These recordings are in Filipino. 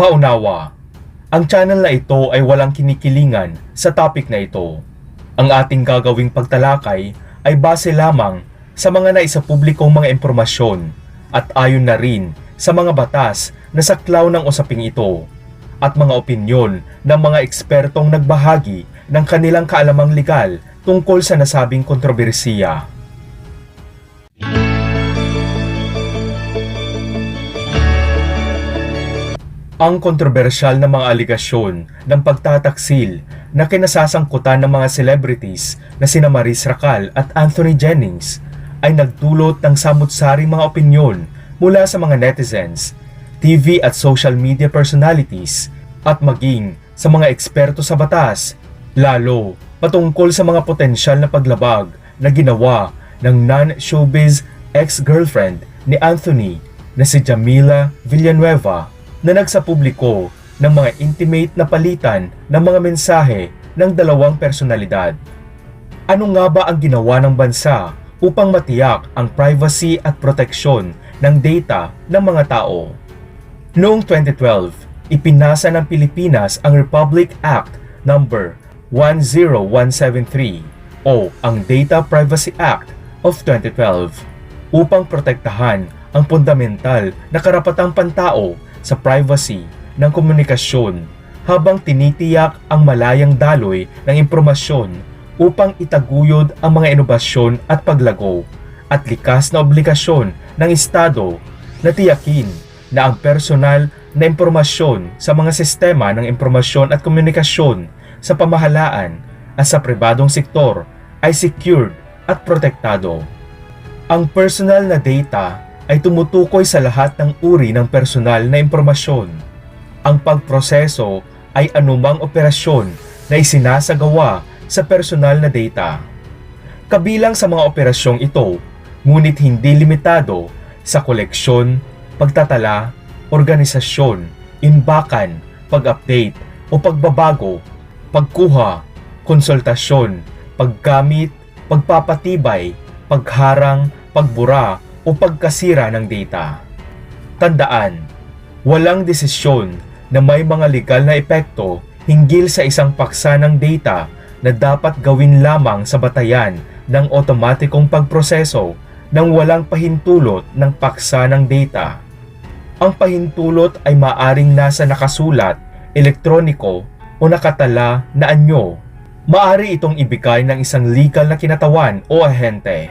Paunawa, ang channel na ito ay walang kinikilingan sa topic na ito. Ang ating gagawing pagtalakay ay base lamang sa mga naisapublikong mga impormasyon at ayon na rin sa mga batas na saklaw ng usaping ito at mga opinyon ng mga ekspertong nagbahagi ng kanilang kaalamang legal tungkol sa nasabing kontrobersiya. Ang kontrobersyal na mga aligasyon ng pagtataksil na kinasasangkutan ng mga celebrities na sina Maris Racal at Anthony Jennings ay nagdulot ng samut-saring mga opinyon mula sa mga netizens, TV at social media personalities at maging sa mga eksperto sa batas, lalo patungkol sa mga potensyal na paglabag na ginawa ng non-showbiz ex-girlfriend ni Anthony na si Jamila Villanueva na nagsapubliko ng mga intimate na palitan ng mga mensahe ng dalawang personalidad. Ano nga ba ang ginawa ng bansa upang matiyak ang privacy at proteksyon ng data ng mga tao? Noong 2012, ipinasa ng Pilipinas ang Republic Act No. 10173 o ang Data Privacy Act of 2012 upang protektahan ang fundamental na karapatang pantao sa privacy ng komunikasyon habang tinitiyak ang malayang daloy ng impormasyon upang itaguyod ang mga inobasyon at paglago at likas na obligasyon ng Estado na tiyakin na ang personal na impormasyon sa mga sistema ng impormasyon at komunikasyon sa pamahalaan at sa pribadong sektor ay secured at protektado. Ang personal na data ay tumutukoy sa lahat ng uri ng personal na impormasyon. Ang pagproseso ay anumang operasyon na isinasagawa sa personal na data. Kabilang sa mga operasyong ito, ngunit hindi limitado sa koleksyon, pagtatala, organisasyon, imbakan, pag-update o pagbabago, pagkuha, konsultasyon, paggamit, pagpapatibay, pagharang, pagbura o pagkasira ng data. Tandaan, walang desisyon na may mga legal na epekto hinggil sa isang paksa ng data na dapat gawin lamang sa batayan ng otomatikong pagproseso nang walang pahintulot ng paksa ng data. Ang pahintulot ay maaring nasa nakasulat, elektroniko o nakatala na anyo. Maari itong ibigay ng isang legal na kinatawan o ahente.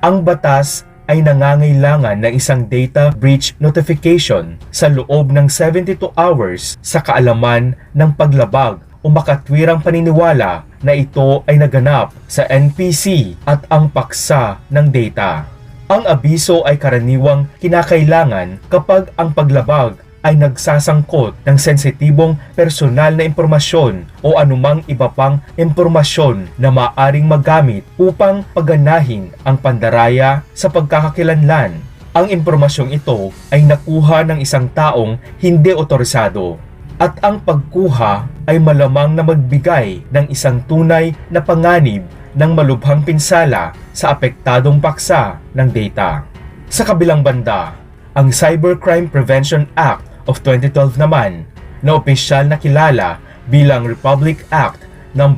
Ang batas ay nangangailangan ng isang data breach notification sa loob ng 72 hours sa kaalaman ng paglabag o makatwirang paniniwala na ito ay naganap sa NPC at ang paksa ng data. Ang abiso ay karaniwang kinakailangan kapag ang paglabag ay nagsasangkot ng sensitibong personal na impormasyon o anumang iba pang impormasyon na maaring magamit upang paganahin ang pandaraya sa pagkakakilanlan. Ang impormasyong ito ay nakuha ng isang taong hindi otorisado at ang pagkuha ay malamang na magbigay ng isang tunay na panganib ng malubhang pinsala sa apektadong paksa ng data. Sa kabilang banda, ang Cybercrime Prevention Act of 2012 naman na opisyal na kilala bilang Republic Act No.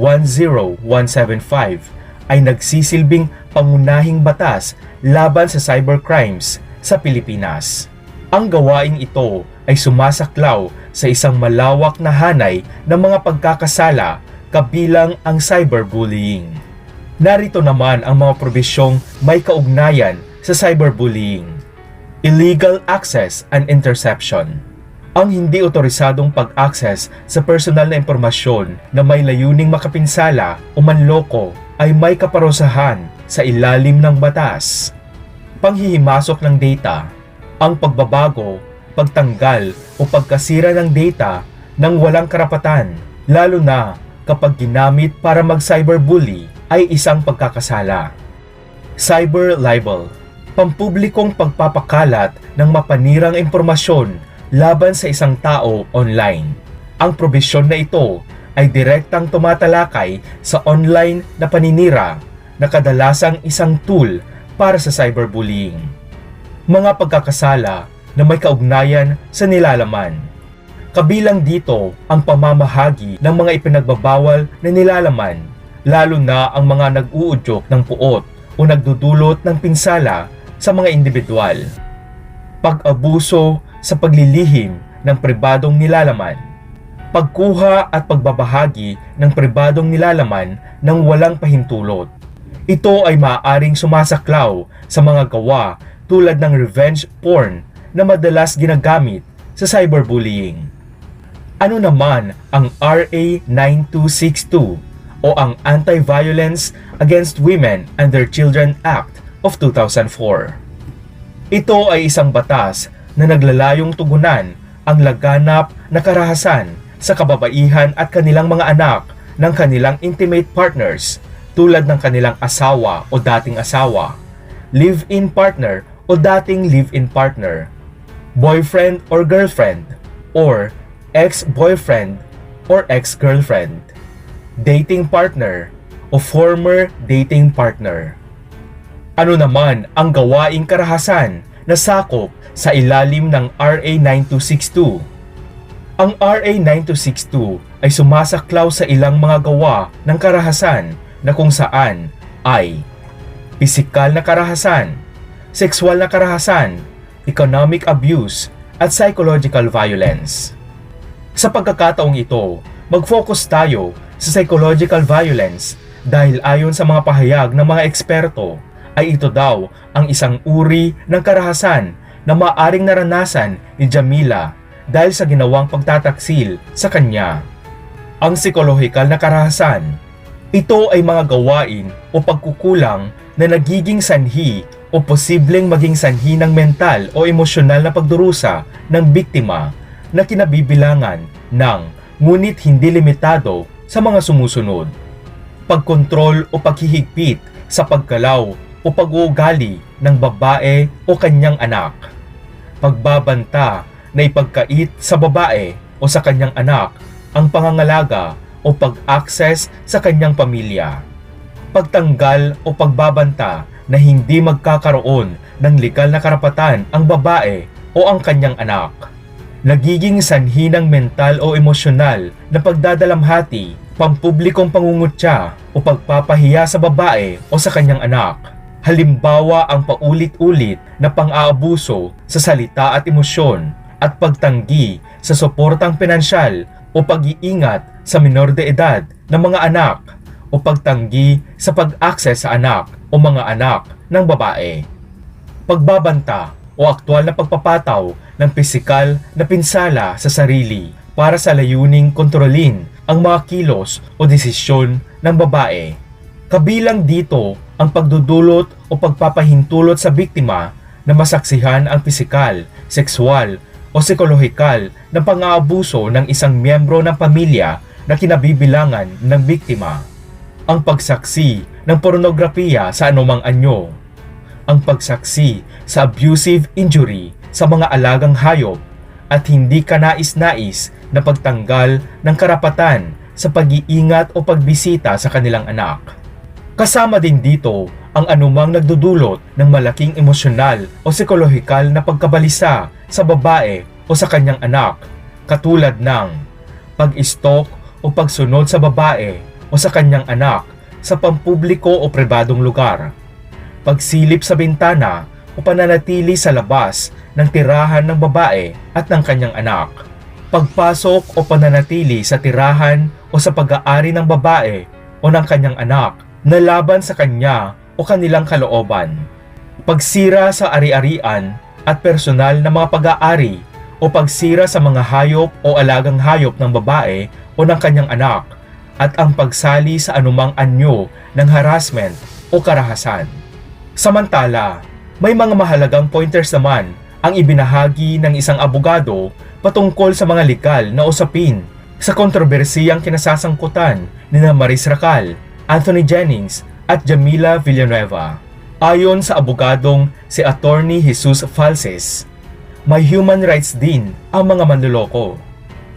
10175 ay nagsisilbing pangunahing batas laban sa cybercrimes sa Pilipinas. Ang gawaing ito ay sumasaklaw sa isang malawak na hanay ng mga pagkakasala kabilang ang cyberbullying. Narito naman ang mga probisyong may kaugnayan sa cyberbullying. Illegal access and interception. Ang hindi otorisadong pag-access sa personal na impormasyon na may layuning makapinsala o manloko ay may kaparusahan sa ilalim ng batas. Panghihimasok ng data, ang pagbabago, pagtanggal o pagkasira ng data ng walang karapatan, lalo na kapag ginamit para mag-cyberbully ay isang pagkakasala. Cyber libel, pampublikong pagpapakalat ng mapanirang impormasyon laban sa isang tao online. Ang probisyon na ito ay direktang tumatalakay sa online na paninira na kadalasang isang tool para sa cyberbullying. Mga pagkakasala na may kaugnayan sa nilalaman. Kabilang dito ang pamamahagi ng mga ipinagbabawal na nilalaman, lalo na ang mga nag-uudyok ng puot o nagdudulot ng pinsala sa mga individual. Pag-abuso sa paglilihim ng pribadong nilalaman. Pagkuha at pagbabahagi ng pribadong nilalaman ng walang pahintulot. Ito ay maaaring sumasaklaw sa mga gawa tulad ng revenge porn na madalas ginagamit sa cyberbullying. Ano naman ang RA 9262 o ang Anti-Violence Against Women and Their Children Act of 2004? Ito ay isang batas na naglalayong tugunan ang laganap na karahasan sa kababaihan at kanilang mga anak ng kanilang intimate partners tulad ng kanilang asawa o dating asawa, live-in partner o dating live-in partner, boyfriend or girlfriend, or ex-boyfriend or ex-girlfriend, dating partner o former dating partner. Ano naman ang gawaing karahasan na sakop sa ilalim ng RA 9262? Ang RA 9262 ay sumasaklaw sa ilang mga gawa ng karahasan na kung saan ay pisikal na karahasan, sexual na karahasan, economic abuse, at psychological violence. Sa pagkakataong ito, mag-focus tayo sa psychological violence dahil ayon sa mga pahayag ng mga eksperto ay ito daw ang isang uri ng karahasan na maaring naranasan ni Jamila dahil sa ginawang pagtataksil sa kanya. Ang psikolohikal na karahasan ito ay mga gawain o pagkukulang na nagiging sanhi o posibleng maging sanhi ng mental o emosyonal na pagdurusa ng biktima na kinabibilangan ng ngunit hindi limitado sa mga sumusunod. Pagkontrol o paghihigpit sa pagkalaw o pag-uugali ng babae o kanyang anak. Pagbabanta na ipagkait sa babae o sa kanyang anak ang pangangalaga o pag-access sa kanyang pamilya. Pagtanggal o pagbabanta na hindi magkakaroon ng legal na karapatan ang babae o ang kanyang anak. Nagiging sanhi ng mental o emosyonal na pagdadalamhati, pampublikong pangungutya o pagpapahiya sa babae o sa kanyang anak. Halimbawa ang paulit-ulit na pang-aabuso sa salita at emosyon at pagtanggi sa suportang pinansyal o pag-iingat sa minor de edad ng mga anak o pagtanggi sa pag-access sa anak o mga anak ng babae. Pagbabanta o aktwal na pagpapataw ng pisikal na pinsala sa sarili para sa layuning kontrolin ang mga kilos o desisyon ng babae. Kabilang dito ang pagdudulot o pagpapahintulot sa biktima na masaksihan ang pisikal, sexual o psikolohikal na pang-aabuso ng isang miyembro ng pamilya na kinabibilangan ng biktima. Ang pagsaksi ng pornografiya sa anumang anyo. Ang pagsaksi sa abusive injury sa mga alagang hayop at hindi kanais-nais na pagtanggal ng karapatan sa pag-iingat o pagbisita sa kanilang anak. Kasama din dito ang anumang nagdudulot ng malaking emosyonal o psikolohikal na pagkabalisa sa babae o sa kanyang anak, katulad ng pag-stalk o pagsunod sa babae o sa kanyang anak sa pampubliko o pribadong lugar, pagsilip sa bintana o pananatili sa labas ng tirahan ng babae at ng kanyang anak, pagpasok o pananatili sa tirahan o sa pag-aari ng babae o ng kanyang anak na laban sa kanya o kanilang kalooban. Pagsira sa ari-arian at personal na mga pag-aari o pagsira sa mga hayop o alagang hayop ng babae o ng kanyang anak at ang pagsali sa anumang anyo ng harassment o karahasan. Samantala, may mga mahalagang pointers naman ang ibinahagi ng isang abogado patungkol sa mga legal na usapin sa kontrobersiyang kinasasangkutan ni Maris Racal Anthony Jennings at Jamila Villanueva. Ayon sa abogadong si Attorney Jesus Falses, may human rights din ang mga manloloko.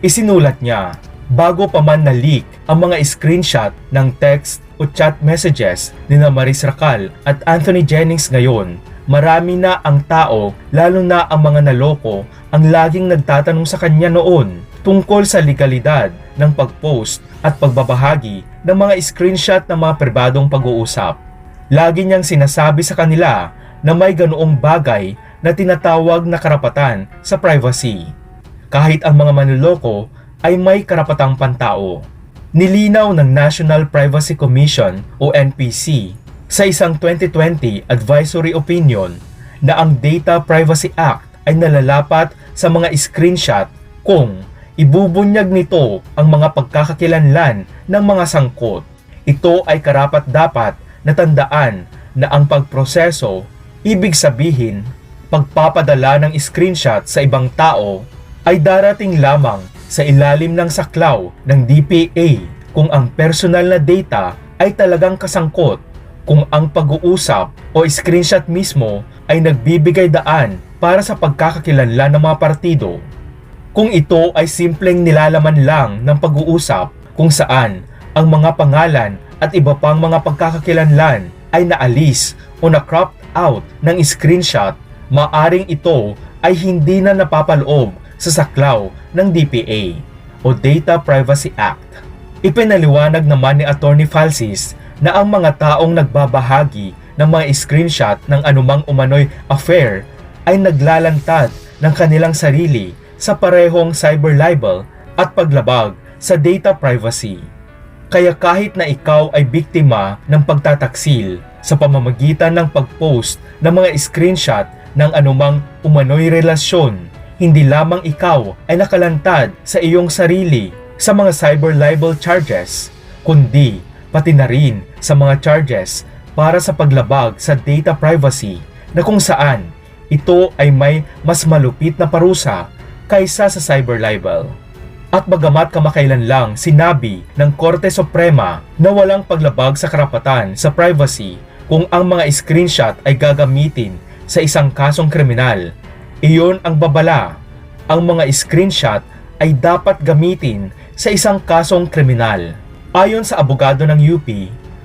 Isinulat niya, bago pa man na-leak ang mga screenshot ng text o chat messages ni Maris Racal at Anthony Jennings ngayon, marami na ang tao, lalo na ang mga naloko, ang laging nagtatanong sa kanya noon tungkol sa legalidad ng pag-post at pagbabahagi ng mga screenshot ng mga pribadong pag-uusap. Lagi niyang sinasabi sa kanila na may ganoong bagay na tinatawag na karapatan sa privacy. Kahit ang mga manloloko ay may karapatang pantao. Nilinaw ng National Privacy Commission o NPC sa isang 2020 advisory opinion na ang Data Privacy Act ay nalalapat sa mga screenshot kung ibubunyag nito ang mga pagkakakilanlan ng mga sangkot. Ito ay karapat dapat na tandaan na ang pagproseso, ibig sabihin, pagpapadala ng screenshot sa ibang tao ay darating lamang sa ilalim ng saklaw ng DPA kung ang personal na data ay talagang kasangkot kung ang pag-uusap o screenshot mismo ay nagbibigay daan para sa pagkakakilanlan ng mga partido. Kung ito ay simpleng nilalaman lang ng pag-uusap kung saan ang mga pangalan at iba pang mga pagkakakilanlan ay naalis o na-cropped out ng screenshot, maaring ito ay hindi na napapaloob sa saklaw ng DPA o Data Privacy Act. Ipinaliwanag naman ni Attorney Falsis na ang mga taong nagbabahagi ng mga screenshot ng anumang umano'y affair ay naglalantad ng kanilang sarili sa parehong cyber libel at paglabag sa data privacy. Kaya kahit na ikaw ay biktima ng pagtataksil sa pamamagitan ng pag-post ng mga screenshot ng anumang umano'y relasyon, hindi lamang ikaw ay nakalantad sa iyong sarili sa mga cyber libel charges, kundi pati na rin sa mga charges para sa paglabag sa data privacy na kung saan ito ay may mas malupit na parusa kaysa sa cyber libel. At bagamat kamakailan lang sinabi ng Korte Suprema na walang paglabag sa karapatan sa privacy kung ang mga screenshot ay gagamitin sa isang kasong kriminal, iyon ang babala. Ang mga screenshot ay dapat gamitin sa isang kasong kriminal. Ayon sa abogado ng UP,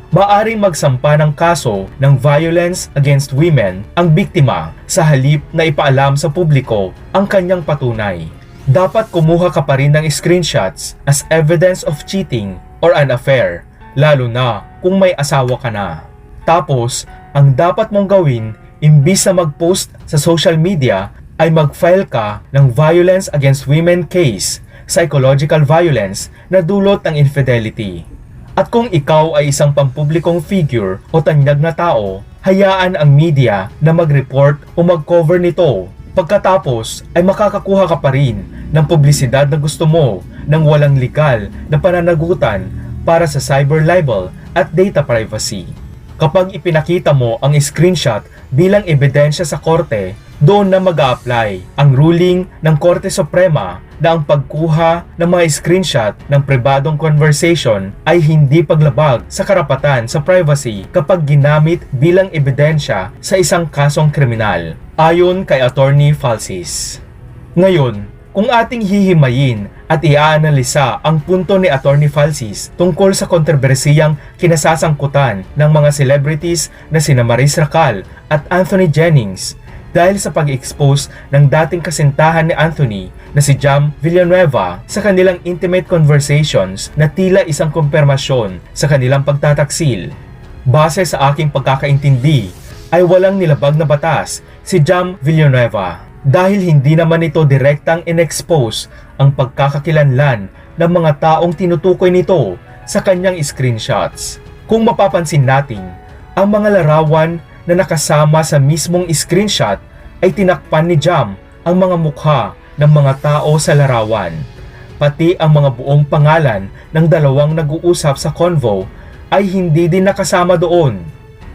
maaring magsampa ng kaso ng violence against women ang biktima sa halip na ipaalam sa publiko ang kanyang patunay. Dapat kumuha ka pa rin ng screenshots as evidence of cheating or an affair, lalo na kung may asawa ka na. Tapos, ang dapat mong gawin, imbis na mag-post sa social media, ay mag-file ka ng violence against women case psychological violence na dulot ng infidelity. At kung ikaw ay isang pampublikong figure o tanyag na tao, hayaan ang media na mag-report o mag-cover nito. Pagkatapos ay makakakuha ka pa rin ng publisidad na gusto mo ng walang legal na pananagutan para sa cyber libel at data privacy. Kapag ipinakita mo ang screenshot bilang ebidensya sa korte, doon na mag apply ang ruling ng Korte Suprema na ang pagkuha ng mga screenshot ng pribadong conversation ay hindi paglabag sa karapatan sa privacy kapag ginamit bilang ebidensya sa isang kasong kriminal, ayon kay Attorney Falsis. Ngayon, kung ating hihimayin at iaanalisa ang punto ni Attorney Falsis tungkol sa kontrobersiyang kinasasangkutan ng mga celebrities na sina Maris Racal at Anthony Jennings, dahil sa pag-expose ng dating kasintahan ni Anthony na si Jam Villanueva sa kanilang intimate conversations na tila isang kumpirmasyon sa kanilang pagtataksil. Base sa aking pagkakaintindi, ay walang nilabag na batas si Jam Villanueva dahil hindi naman ito direktang in-expose ang pagkakakilanlan ng mga taong tinutukoy nito sa kanyang screenshots. Kung mapapansin natin, ang mga larawan na nakasama sa mismong screenshot ay tinakpan ni Jam ang mga mukha ng mga tao sa larawan. Pati ang mga buong pangalan ng dalawang nag-uusap sa convo ay hindi din nakasama doon.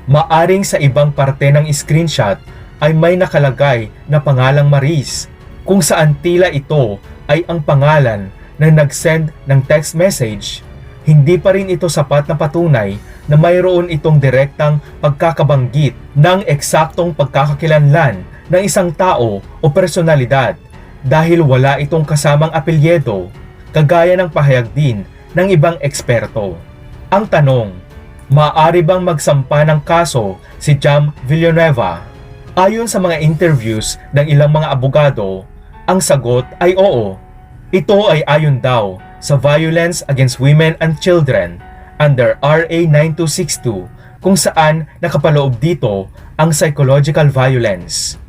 Maaring sa ibang parte ng screenshot ay may nakalagay na pangalang Maris kung saan tila ito ay ang pangalan ng nag-send ng text message. Hindi pa rin ito sapat na patunay na mayroon itong direktang pagkakabanggit ng eksaktong pagkakakilanlan ng isang tao o personalidad dahil wala itong kasamang apelyedo, kagaya ng pahayag din ng ibang eksperto. Ang tanong, maaari bang magsampa ng kaso si Jam Villanueva? Ayon sa mga interviews ng ilang mga abogado, ang sagot ay oo. Ito ay ayon daw sa Violence Against Women and Children under RA 9262 kung saan nakapaloob dito ang psychological violence.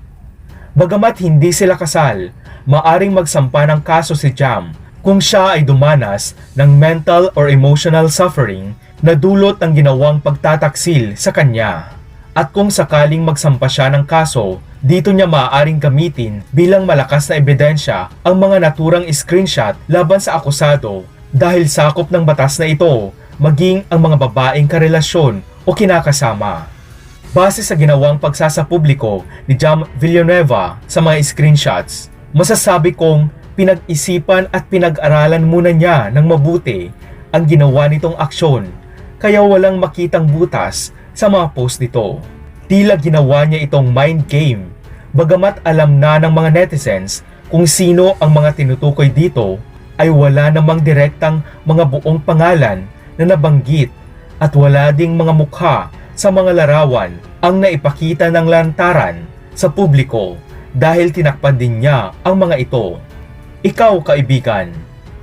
Bagamat hindi sila kasal, maaring magsampa ng kaso si Jam kung siya ay dumanas ng mental or emotional suffering na dulot ng ginawang pagtataksil sa kanya. At kung sakaling magsampa siya ng kaso, dito niya maaaring gamitin bilang malakas na ebidensya ang mga naturang screenshot laban sa akusado dahil sakop ng batas na ito maging ang mga babaeng karelasyon o kinakasama. Base sa ginawang pagsasapubliko ni Jam Villanueva sa mga screenshots, masasabi kong pinag-isipan at pinag-aralan muna niya ng mabuti ang ginawa nitong aksyon kaya walang makitang butas sa mga post nito. Tila ginawa niya itong mind game bagamat alam na ng mga netizens kung sino ang mga tinutukoy dito ay wala namang direktang mga buong pangalan na nabanggit at wala ding mga mukha sa mga larawan ang naipakita ng lantaran sa publiko dahil tinakpan din niya ang mga ito. Ikaw kaibigan,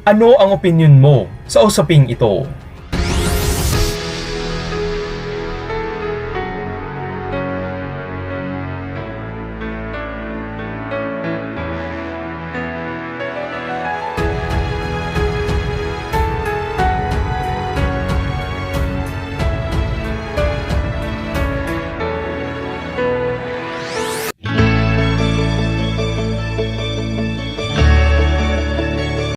ano ang opinion mo sa usaping ito?